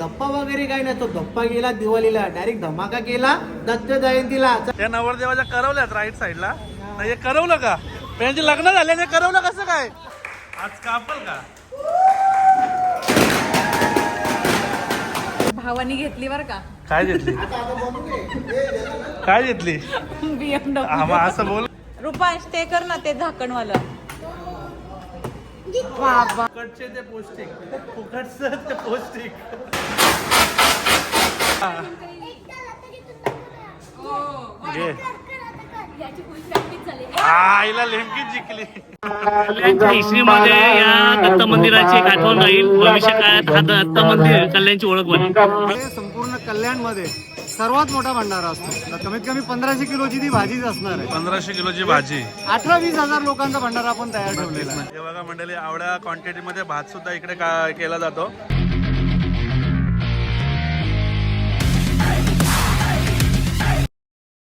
धप्पा वगैरे काही नाही. तो धप्पा गेला दिवाळीला डायरेक्ट धमाका केला दत्त जयंतीला. त्या नवरदेवाच्या करवल्यात राईट साईडला नाही हे करवलं का? त्यांचे लग्न झाल्याने करवलं कसं काय? आज कापल का? भावानी घेतली बर का? काय घेतली? काय घेतली? बीएमडब्ल्यू असं बोल रुपा ते कर ना ते झाकणवालं. फुकटचे ते पौष्टिक. फुकटचं ते पौष्टिक. हा. घे आईला लेमकीच जिंकली. कल्याणच्या हिस्ट्रीमध्ये या दत्त मंदिराची एक आठवण राहील. भविष्य काळात हा दत्त मंदिर कल्याणची ओळख बनेल. हे संपूर्ण कल्याणमध्ये सर्वात मोठा भंडारा असतो. तर कमीत कमी पंधराशे किलोची ती भाजीच असणार आहे. पंधराशे किलोची भाजी. अठरा वीस हजार लोकांचा भंडारा आपण तयार ठेवलेला आहे. हे बघा मंडळी आवड्या क्वांटिटी मध्ये भात सुद्धा इकडे का केला जातो.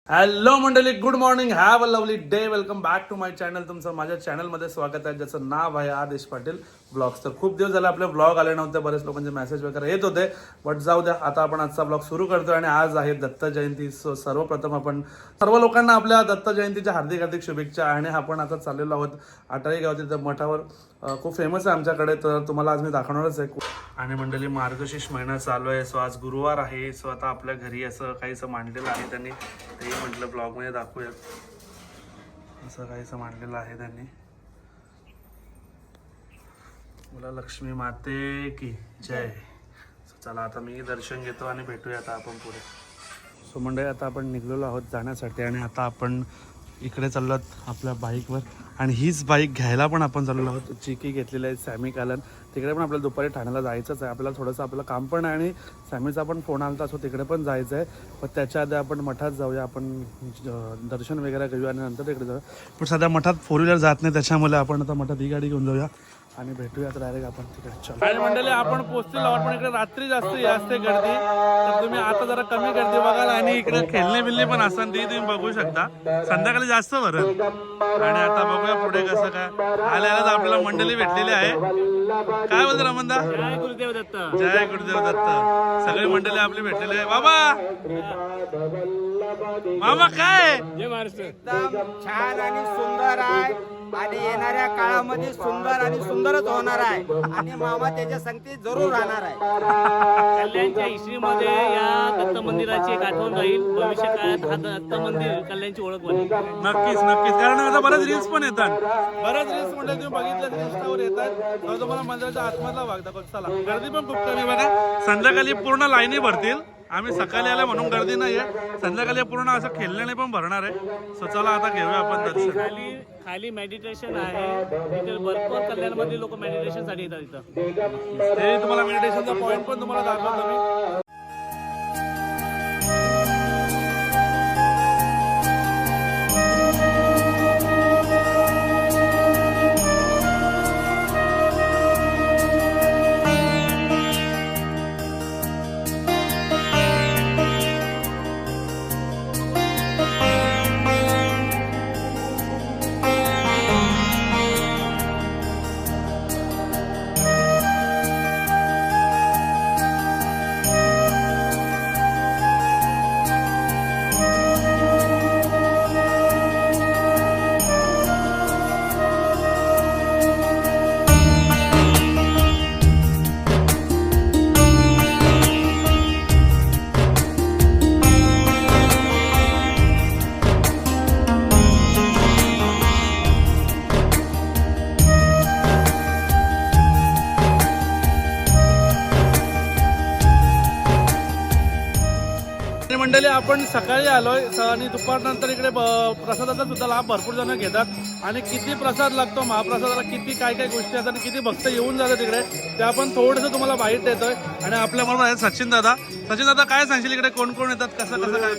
हॅलो मंडळी. Good morning have a lovely day welcome back to my channel तुमचं माझ्या चॅनलमध्ये स्वागत आहे. ज्याचं नाव आहे आदेश पाटील ब्लॉग्स तर खूप दिवस झाले आपले ब्लॉग आले नव्हते. बरेच लोकांचे मेसेज वगैरे येत होते. बट जाऊ द्या आता आपण आजचा ब्लॉग सुरू करतोय आणि आज आहे दत्त जयंती. सो सर्वप्रथम आपण सर्व लोकांना आपल्या दत्त जयंतीच्या हार्दिक हार्दिक शुभेच्छा. आणि आपण आता चाललेलो आहोत आटाई गाव तिथं मठावर. खूप फेमस आहे आमच्याकडे तर तुम्हाला आज मी दाखवणारच आहे. आणि मंडळी मार्गशीर्ष महिना चालू आहे सो आज गुरुवार आहे सो आता आपल्या घरी असं काहीसं मांडलेलं आहे त्यांनी. तेही म्हटलं ब्लॉगमध्ये दाखवूयात. असं काहीसं मांडलेलं आहे त्यांनी. मला लक्ष्मी माते की जय. सो चला आता मी दर्शन घेतो आणि भेटूया आता आपण पुढे. सो मंडळी आता आपण निघलेलो आहोत जाण्यासाठी आणि आता आपण इकडे चाललो आहोत आपल्या बाईकवर. आणि हीच बाईक घ्यायला पण आपण चाललो आहोत. चिकी घेतलेली आहे सॅमी कालन. तिकडे पण आपल्याला दुपारी ठाण्याला जायचंच आहे. आपल्याला थोडंसं आपलं काम पण आहे आणि सॅमीचा पण फोन आला असो तिकडे पण जायचं आहे पण त्याच्या आधी आपण मठात जाऊया. आपण दर्शन वगैरे घेऊया आणि नंतर तिकडे जाऊया. पण सध्या मठात फोर व्हीलर जात नाही. त्याच्यामुळे आपण आता मठात ही गाडी घेऊन जाऊया. आणि भेटूया तर डायरेक्ट आपण तिकडे. चल. आणि मंडळी आपण आहोत पण इकडे रात्री जास्त असते गर्दी. तर तुम्ही आता जरा कमी गर्दी बघाल आणि इकडे खेळणे बिलणे पण असतात ते तुम्ही बघू शकता. संध्याकाळी जास्त भरल. आणि आता बघूया पुढे कसं काय. आल्या आल्याच आपल्याला मंडळी भेटलेली आहे. काय बोलतो रमनदा? जय गुरुदेव दत्त. जय गुरुदेव दत्त. सगळी मंडळी आपली भेटलेली आहे. बाबा! मामा काय? जय महाराष्ट्र एकदम छान आणि सुंदर आहे. आणि येणाऱ्या काळामध्ये सुंदर आणि सुंदरच होणार आहे. आणि मामा त्याच्या संगती जरूर राहणार आहे. कल्याणच्या हिस्ट्रीमध्ये या दत्त मंदिराची एक आठवण राहील. भविष्य काळात हा दत्त मंदिर कल्याणची ओळख बनेल. नक्कीच नक्कीच. कारण आता बऱ्याच रील्स पण येतात. बऱ्याच रील्स म्हणजे तुम्ही बघितलं इंस्टावर येतात. तुम्हाला मंदिराच्या आतमधला भाग दाखवतो. चला. गर्दी पण खूप कमी बघा. संध्याकाळी पूर्ण लाईनी भरतील. आम्ही सकाळी आल्या म्हणून गर्दी नाही आहे संध्याकाळी पूर्ण असं खेळण्याने पण भरणार आहे. सो चला आता घेऊया आपण दर्शन. खाली खाली मेडिटेशन आहे. तिथे भरपूर कल्याणमध्ये लोक मेडिटेशनसाठी येतात इथं. ते तुम्हाला मेडिटेशनचा पॉईंट पण तुम्हाला दाखवतो मी. आपण सकाळी आलोय आणि दुपारनंतर इकडे ब- प्रसादाचा सुद्धा लाभ भरपूर जण घेतात. आणि किती प्रसाद लागतो महाप्रसादाला किती काय काय गोष्टी असतात आणि किती भक्त येऊन जातात तिकडे ते आपण थोडंसं तुम्हाला माहीत देतोय. आणि आपल्याबरोबर आहेत सचिन दादा. सचिन दादा काय सांगशील इकडे? कोण कोण येतात? कसं कसं काय?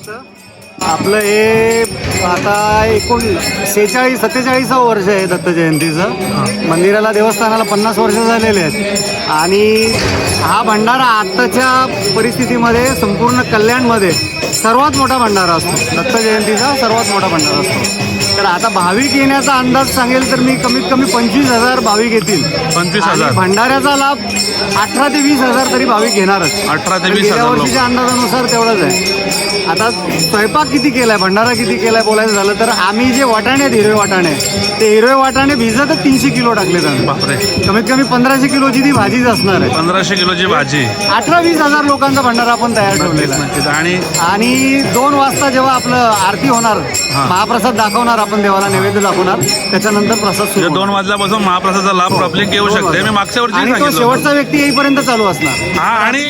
आपलं हे आता एकूण सेहेचाळीस सत्तेचाळीसावं वर्ष आहे दत्त जयंतीचं. मंदिराला देवस्थानाला पन्नास वर्ष झालेले आहेत. आणि हा भंडारा आत्ताच्या परिस्थितीमध्ये संपूर्ण कल्याणमध्ये सर्वात मोठा भंडारा असतो. दत्त जयंतीचा सर्वात मोठा भंडारा असतो. तर आता भाविक येण्याचा अंदाज सांगेल तर मी कमीत कमी पंचवीस हजार भाविक येतील. पंचवीस हजार. भंडाऱ्याचा लाभ अठरा ते वीस हजार तरी भाविक घेणारच अठरा ते वीस हजार वर्षीच्या अंदाजानुसार तेवढंच आहे. आता स्वयंपाक किती केलाय भंडारा किती केलाय बोलायचं झालं तर आम्ही जे वाटाणे आहेत हिरवे वाटाणे ते हिरवे वाटाणे भिजतच तीनशे किलो टाकले आम्ही. बापरे. कमीत कमी पंधराशे किलोची ती भाजीच असणार आहे. पंधराशे किलोची भाजी. अठरा वीस हजार लोकांचा भंडारा आपण तयार ठेवलेला आणि दोन वाजता जेव्हा आपलं आरती होणार महाप्रसाद दाखवणार आपण देवाला नैवेद्य दाखवणार. त्याच्यानंतर प्रसाद सुरू म्हणजे दोन. वाजल्यापासून महाप्रसादाचा लाभ पब्लिक घेऊ शकते. मी मागच्या वर्षी आणि तो. शेवटचा व्यक्ती येईपर्यंत चालू असणार. हा आणि.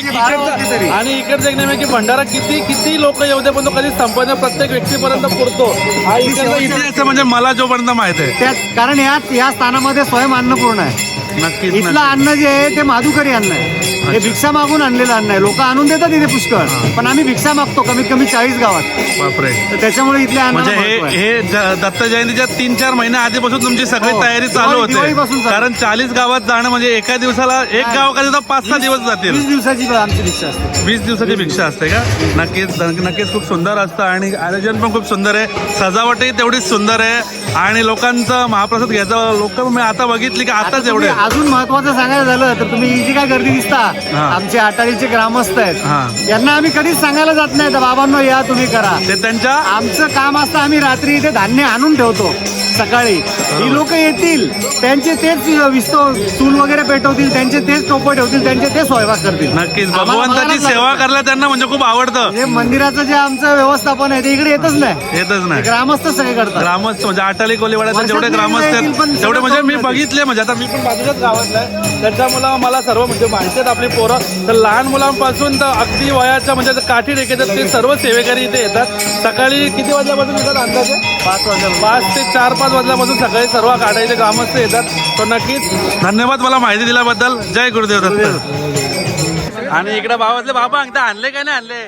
आणि इकडचं एक नेहमी की भंडारा किती किती लोक येऊ दे पण तो कधी संपन्न प्रत्येक व्यक्तीपर्यंत पुरतो. हा इकडचा इतिहास आहे म्हणजे मला जोपर्यंत माहीत आहे. त्यात कारण या या स्थानामध्ये स्वयं अन्नपूर्ण आहे. नक्कीच इथलं नक्कीच. अन्न जे आहे ते माधुकरी अन्न आहे. हे भिक्षा मागून आणलेलं अन्न आहे. लोक आणून देतात इथे पुष्कळ. पण आम्ही भिक्षा मागतो कमीत कमी चाळीस गावात. बापरे. तर त्याच्यामुळे इथल्या म्हणजे अन्नाला हे. हे ज- दत्त जयंतीच्या तीन चार महिन्या आधीपासून तुमची सगळी हो. तयारी चालू होते. कारण चाळीस गावात जाणं म्हणजे एका दिवसाला एक. गावाकडे तर पाच सहा दिवस जातील. वीस दिवसाची आमची भिक्षा असते. वीस दिवसाची भिक्षा असते का? नक्कीच नक्कीच खूप सुंदर असतं आणि आयोजन पण खूप सुंदर आहे. सजावटही तेवढीच सुंदर आहे आणि लोकांचं महाप्रसाद घ्यायचं. लोक मी आता बघितली की आताच एवढे. अजून महत्वाचं सांगायला झालं तर तुम्ही ही जी काय गर्दी दिसता. आमचे आटाळीचे ग्रामस्थ. आहेत. यांना आम्ही कधीच सांगायला जात नाही. तर बाबांनो या तुम्ही करा. ते त्यांच्या आमचं काम असतं आम्ही रात्री इथे धान्य आणून ठेवतो. सकाळी. ही लोक येतील. त्यांचे तेच विस्तो चूल वगैरे पेटवतील. त्यांचे तेच टोपं ठेवतील. त्यांचे ते स्वयंपाक करतील. नक्कीच. भगवंताची सेवा. करायला त्यांना म्हणजे खूप आवडतं. म्हणजे मंदिराचं जे आमचं व्यवस्थापन आहे ते इकडे येतच नाही. येतच नाही. ग्रामस्थ सगळे करतात. ग्रामस्थ म्हणजे आटाली कोलीवाड्याचे जेवढे ग्रामस्थ आहेत तेवढे म्हणजे मी बघितले म्हणजे आता मी पण बाजूच्याच गावातला आहे. त्याच्यामुळं मला सर्व म्हणजे माहिती आहेत आपली पोरं. तर लहान मुलांपासून तर अगदी वयाच्या म्हणजे काठी टेकेतात ते सर्व सेवेकरी इथे येतात. सकाळी किती वाजल्यापासून येतात अंदाजे? पाच वाजता पाच ते चार पाच वाजल्यापासून सकाळी सर्व काढायचे ग्रामस्थ येतात. तर नक्कीच धन्यवाद मला माहिती दिल्याबद्दल. जय गुरुदेव दत्त. आणि इकडे भावातले बाबा अंगता आणले काय नाही आणले?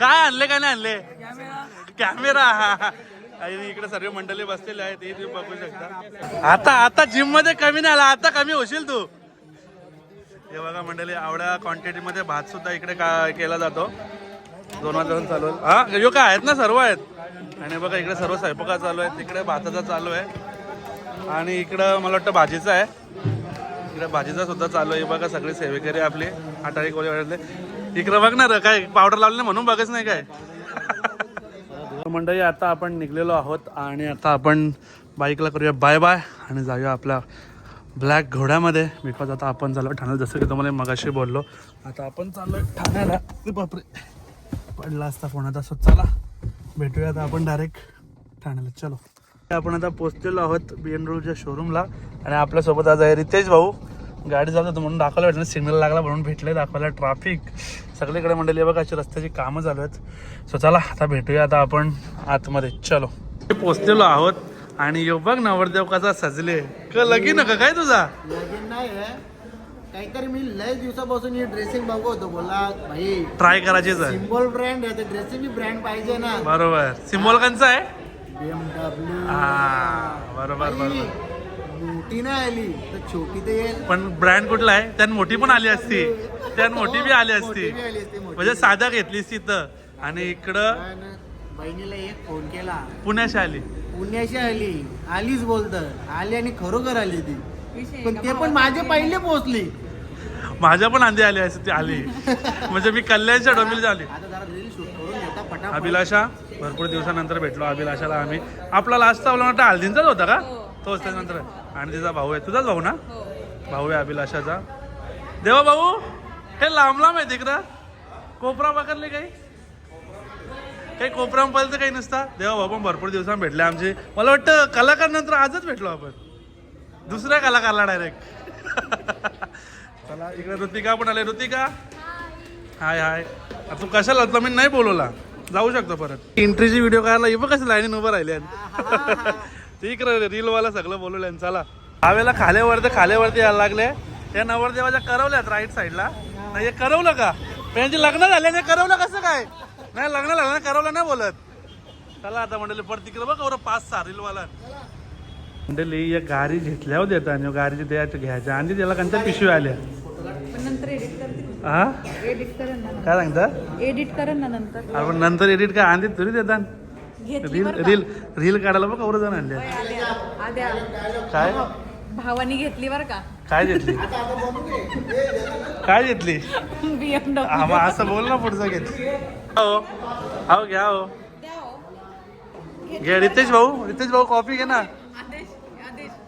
काय आणले काय नाही आणले? कॅमेरा. आणि इकडे सर्व मंडळी बसलेले आहेत हे तुम्ही बघू शकता. आता आता जिममध्ये कमी नाही आला आता कमी होशील तू. हे बघा मंडळी आवड्या क्वांटिटी मध्ये भात सुद्धा इकडे का केला जातो. दोन वाजता चालू हा यो काय आहेत ना सर्व आहेत. आणि बघा इकडे सर्व स्वयंपाका चालू आहे. तिकडे भाताचा चालू आहे. आणि इकडं मला वाटतं भाजीचा आहे. इकडे भाजीचा सुद्धा चालू आहे. बघा सगळे सेवेकरी आपले आटाळी कोळी इकडे बघ ना काय पावडर लावले म्हणून बघच नाही काय? मंडळी आता आपण निघलेलो आहोत आणि आता आपण बाईकला करूया. Bye bye. आणि जाऊया आपल्या ब्लॅक घोड्यामध्ये. बिकॉज आता आपण चाललो ठाण्याला. जसं की तुम्हाला मगाशी बोललो. आता आपण चाललो ठाण्याला. बापरे. पडला असता फोन. आता असं चला. भेटूया आता आपण डायरेक्ट ठाण्याला चलो. आपण आता पोहोचलेलो आहोत बी एन रोडच्या शोरूमला आणि आपल्यासोबत आज आहे रितेश भाऊ. गाडी जात होतं म्हणून दाखवायला भेटलं सिग्नल लागला म्हणून भेटले दाखवायला ट्रॅफिक सगळीकडे मंडळी बघा अशी रस्त्याची कामं चालू आहेत. सो चला आता भेटूया आता आपण आतमध्ये. चलो. पोचलेलो आहोत आणि यो बघ नवरदेव कसा सजले. क लगीन नका काय तुझा? लगीन नाही आहे. काहीतरी मी लय दिवसापासून ही ड्रेसिंग बघवतो बोला भाई ट्राय करायचीच आहे. सिम्बॉल ब्रँड आहे तर ड्रेसिंग बी ब्रँड पाहिजे ना. बरोबर. सिम्बॉल कंचा आहे? बीएमडब्ल्यू बरोबर बरोबर. मोठी नाही आली तर छोटी तर येईल. पण ब्रँड कुठला आहे? त्यात मोठी पण आली असती. त्यात मोठी बी आली असती. म्हणजे बी. साध्या घेतलीस तिथं. आणि इकडं? बहिणीला एक फोन केला. पुण्याशी आली. पुण्याशी आली. आलीच बोलत. आली आणि खरोखर आली ती. पण ते पण माझे पहिले पोहोचली माझ्या पण आंधी आली असती ती आली. म्हणजे मी कल्याणच्या डोंबिल झाली आता जरा रील शूट करून घेता फटाफट अभिलाषा भरपूर दिवसानंतर भेटलो अभिलाषाला आम्ही. आपला लास्ट चावला वाटतं हल्दींचाच होता का? तोच त्याच्यानंतर आणि तिचा भाऊ आहे. तुझाच भाऊ ना? भाऊ आहे अभिलाषाचा. देवा भाऊ हे लांब लांब आहे तिकडं कोपरा पकडले काही? काही कोपऱ्यापर्यंत काही नसता? देवा भाऊ पण भरपूर दिवसांनी भेटले आमचे. मला वाटतं कलाकार नंतर आजच भेटलो आपण. दुसऱ्या कलाकारला डायरेक्ट चला इकडे ऋतिका पण आले. ऋतिका? हाय हाय तू कशाला होता मी नाही बोलवला. जाऊ शकतो परत. एंट्रीची व्हिडिओ काढला हे कसं लाईनीन उभं राहिले ठीक रे रीलवाला सगळं बोलवलं चला. हवेला खाल्यावरती खाल्यावरती यायला लागले. त्या नवरदेवाच्या करवल्यात राईट साईडला नाही हे करवलं का? त्यांचे लग्न झाले नाही करवलं कसं काय? नाही लग्न झालं करवलं नाही बोलत. चला आता म्हणले परत तिकडे बघ पाच सहा रीलवाला. मंडळी या गाडी घेतल्यावर देतात आणि गाडीची द्यायच्या घ्यायच्या आणि त्याला कंच्या पिशवी आल्या. हा? काय सांगता? एडिट करेन ना नंतर. आपण नंतर एडिट काय? आधी तरी देतात. रील? रील रील काढायला बघ एवढं जण आणले आद्या आद्या काय? भावानी घेतली बरं का? काय घेतली? काय घेतली? हा असं बोल ना पुढचं घेतली हो. हो घ्या हो. घे रितेश भाऊ. रितेश भाऊ कॉफी घे ना आदेश आदेश घेतली बरं का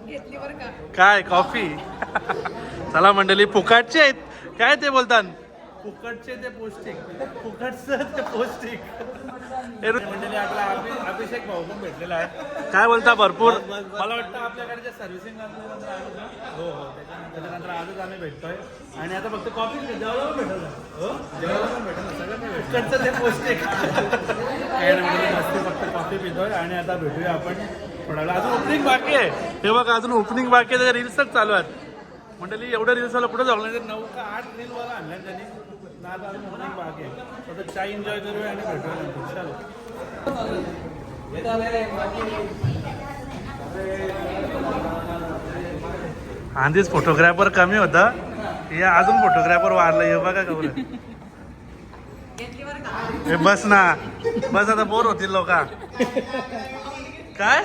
काय कॉफी चला मंडळी फुकाटचे आहेत. काय ते बोलतात फुकटचे ते पौष्टिक. फुकटचं ते पौष्टिक. हे मंडळी आपला अभिषेक भाऊ पण भेटलेला आहे. काय बोलता भरपूर? मला वाटतं आपल्याकडे जे सर्व्हिसिंग हो हो त्याच्यानंतर आजच आम्ही भेटतोय. आणि आता फक्त कॉफी जेवायला पण भेटेल. ना? हो? जेवायला पण भेटेल. ना सगळं ते पौष्टिक. काय नाही मंडळी, मस्त फक्त कॉफी पितोय. आणि आता भेटूया आपण थोडा अजून ओपनिंग बाकी आहे. हे बघा अजून ओपनिंग बाकी आहे. रील्सच चालू आहेत. मंडळी एवढ्या रील्स वाला कुठं जाऊ नाही नऊ का आठ रील वाला आणल्या त्यांनी. ना अजून बाकी आहे. आता चाय एन्जॉय करूया आणि भेटूया आधीच फोटोग्राफर कमी होता. हे अजून फोटोग्राफर वाढलं. हे बघा का का हे बस ना. बस आता बोर होतील लोक. काय?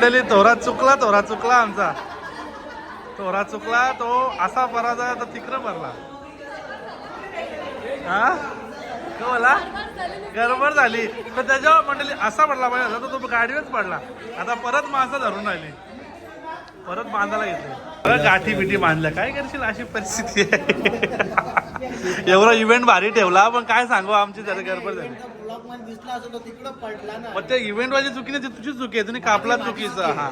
मंडळी तोरा चुकला तोरा चुकला आमचा. तोरा चुकला तो असा पराजय तर तिकडं भरला हा? बोला? गडबड झाली. तर त्याच्यावर मंडळी असा पडला पाहिजे होता, तर तो गाडीवरच पडला. आता परत माणसं धरून राहिली. परत बांधायला घेतली. परत गाठी बिठी बांधल्या काय करशील अशी परिस्थिती आहे? एवढा इव्हेंट भारी ठेवला पण काय सांगू आमची जरा गडबड झाली. ब्लॉगमध्ये दिसला असं तो तिकडं पडला ना. मग त्या इव्हेंट वाली चुकी नाही ती तुझी चुकी आहे तुम्ही कापला चुकीचं. हा.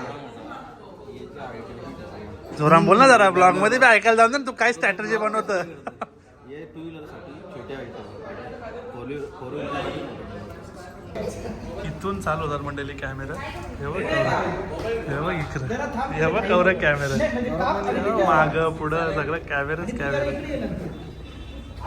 जोराम बोल ना जरा ब्लॉगमध्ये बी ऐकायला जाऊन दे ना तू काय स्ट्रॅटर्जी बनवत. हे टू व्हीलरसाठी छोट्या फोर व्हीलर फोर व्हीलर इथून चालू होतात मंडळी कॅमेरा हे. हे बघ इकडं. हे बघ कवरा कॅमेरा माग पुढं सगळं कॅमेराच कॅमेरा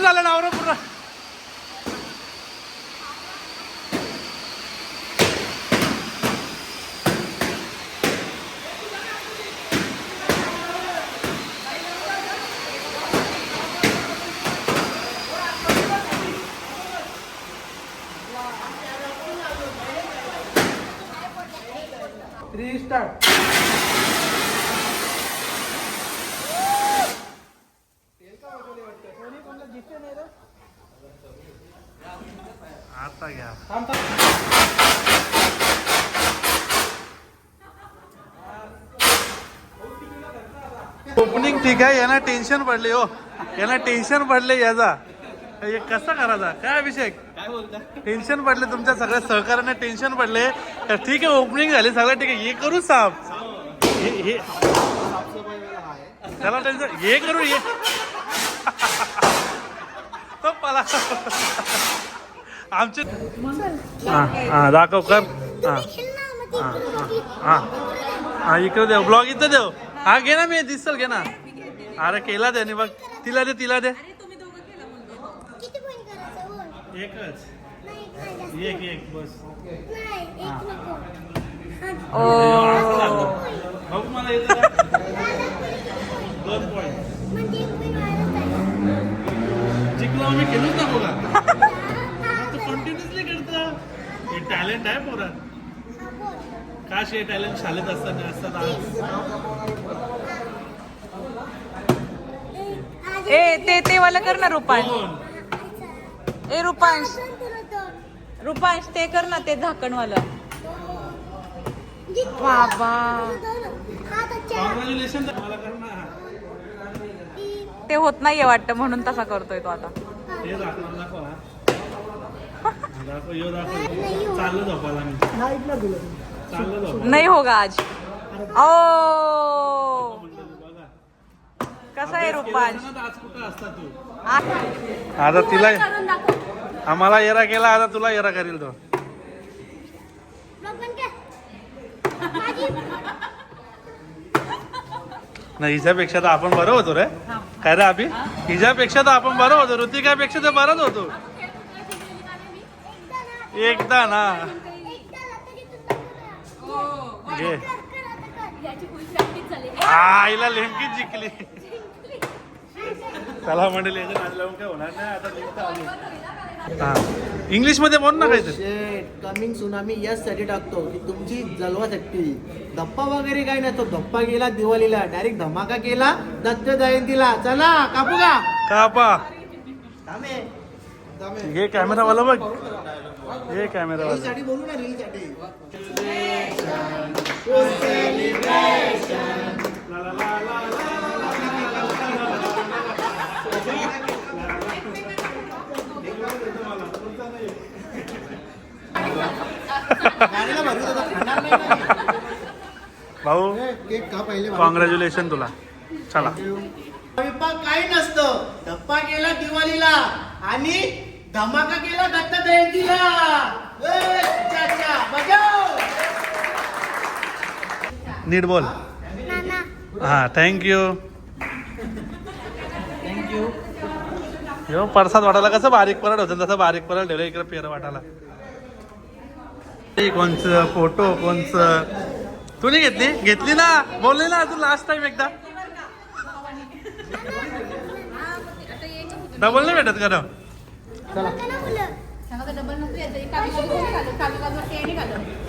झालं ना पूर्ण आता घ्या आहे यांना टेन्शन पडले हो. यांना टेन्शन पडले याचा. हे कसं करायचा? काय अभिषेक? टेन्शन पडले तुमच्या सगळ्या सहकार्याने टेन्शन पडले. तर ठीक आहे ओपनिंग झाली सगळं ठीक आहे. हे करू साफ. हे हे. त्याला टेन्शन हे करू हे. तो पला आमचे हा हा दाखव कर. हा. हा. हा हा इकडे देव ब्लॉग इथं देव. हा घे ना मी दिसल घे ना. अरे केला त्याने बघ. तिला दे तिला दे. बोल. एकच. एक एक बस. नको. बघू मला येतं का? दोन पॉईंट म्हणजे जिंकलो आम्ही केलंच ना बघा तू कंटिन्युअसली करता हे टॅलेंट आहे पोरा हा बोल. काश हे टॅलेंट शाळेत असताना असतात आज. ए ते ते वाला कर ना रुपांश. ए रुपांश. रुपांश ते कर ना ते झाकणवालं बाबा. ते होत नाहीये वाटतं म्हणून तसा करतोय तो आता. दाखव दाखव. दाखव यो दाखव. चाललं झोपायला मी. चाललं झोपायला. नाही होगा आज. ओ. कसा आहे रुपांश? आज कुठं असता तू? आ- आता तिला आम्हाला येरा केला आता तुला येरा करील तो. नाही हिच्यापेक्षा तर आपण बरं होतो रे. काय रे अभि? हिच्यापेक्षा तर आपण बरं होतो. ऋतिकापेक्षा तर बरंच होतो. एकदा ना. घे. आईला लेमकीच जिंकली. चला नाद लावून काय होणार नाही आता निघता आली हा. इंग्लिशमध्ये बोल ना काहीतरी. कमिंग सुनामी यासाठी टाकतो की तुमची जलवासाठी धप्पा वगैरे काय नाही तो धप्पा गेला दिवाळीला. डायरेक्ट धमाका केला दत्त जयंतीला. चला कापू का? कापा. थांबे. हे कॅमेरावाला बघ. हे कॅमेरावाला रीलसाठी बोलू ना रीलसाठी गाडीला भरलं होतं, खाणार नाही ना. भाऊ कॉंग्रॅच्युलेशन तुला. चला. स्वयंपाक काही नसतं. धप्पा केला दिवाळीला आणि धमाका केला दत्त जयंतीला ए, चाचा, बजाव. नीट बोल. हा थँक्यू यो परसाद वाटायला कसं बारीक परत होतं तसं बारीक परत ठेवलं इकडे पेर वाटायला. कोणचं फोटो कोणचं? तू नाही घेतली? घेतली ना? बोलले ना तू लास्ट टाइम एकदा. डबल नाही भेटत का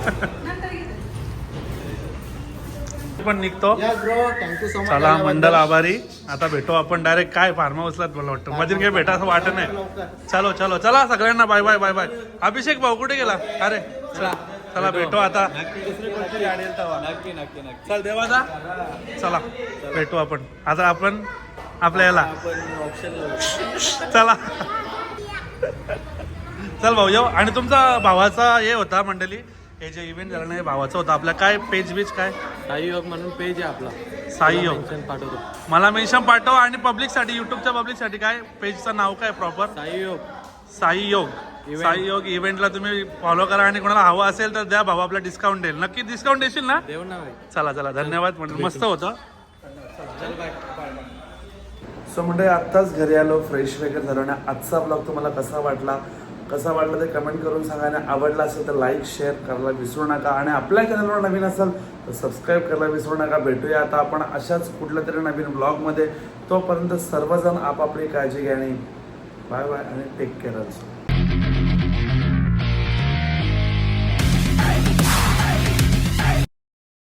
पण निघतो. चला मंडल आभारी. आता भेटू आपण डायरेक्ट काय फार्म हाऊसलाच मला वाटतं. मध्ये काही भेटा असं वाटत नाही. चलो चलो चला सगळ्यांना bye bye bye bye Abhishek भाऊ कुठे गेला? अरे चला चला भेटू. आता. चल देवादा चला भेटू आपण. आता आपण आपल्या याला. चला. चल भाऊ येऊ. आणि तुमचा भावाचा हे होता मंडळी. हे जे इव्हेंट झालं नाही भावाचा होता आपला. काय पेज बीज काय? साई योग म्हणून पेज आहे आपला. साई योग. मेन्शन पाठवतो. मला मेन्शन पाठव आणि पब्लिकसाठी युट्यूबच्या पब्लिकसाठी काय? पेजचं नाव काय प्रॉपर साई योग. साई योग. Event. साई योग इव्हेंटला तुम्ही फॉलो करा आणि कोणाला हवं असेल तर द्या भाऊ आपला डिस्काउंट देईल नक्की डिस्काउंट देशील ना? देव ना भाई. चला चला. धन्यवाद म्हणजे मस्त होतं. सो म्हणजे आत्ताच घरी आलो फ्रेश वगैरे झालो आणि आजचा ब्लॉग तुम्हाला कसा वाटला? कसा वाटलं ते कमेंट करून सांगा आणि आवडला असेल तर लाईक शेअर करायला विसरू नका. आणि आपल्या चॅनलवर नवीन असाल तर सबस्क्राईब करायला विसरू नका. भेटूया आता आपण अशाच कुठल्या तरी नवीन ब्लॉगमध्ये तोपर्यंत सर्वजण आपापली काळजी घ्या बाय बाय आणि टेक केअर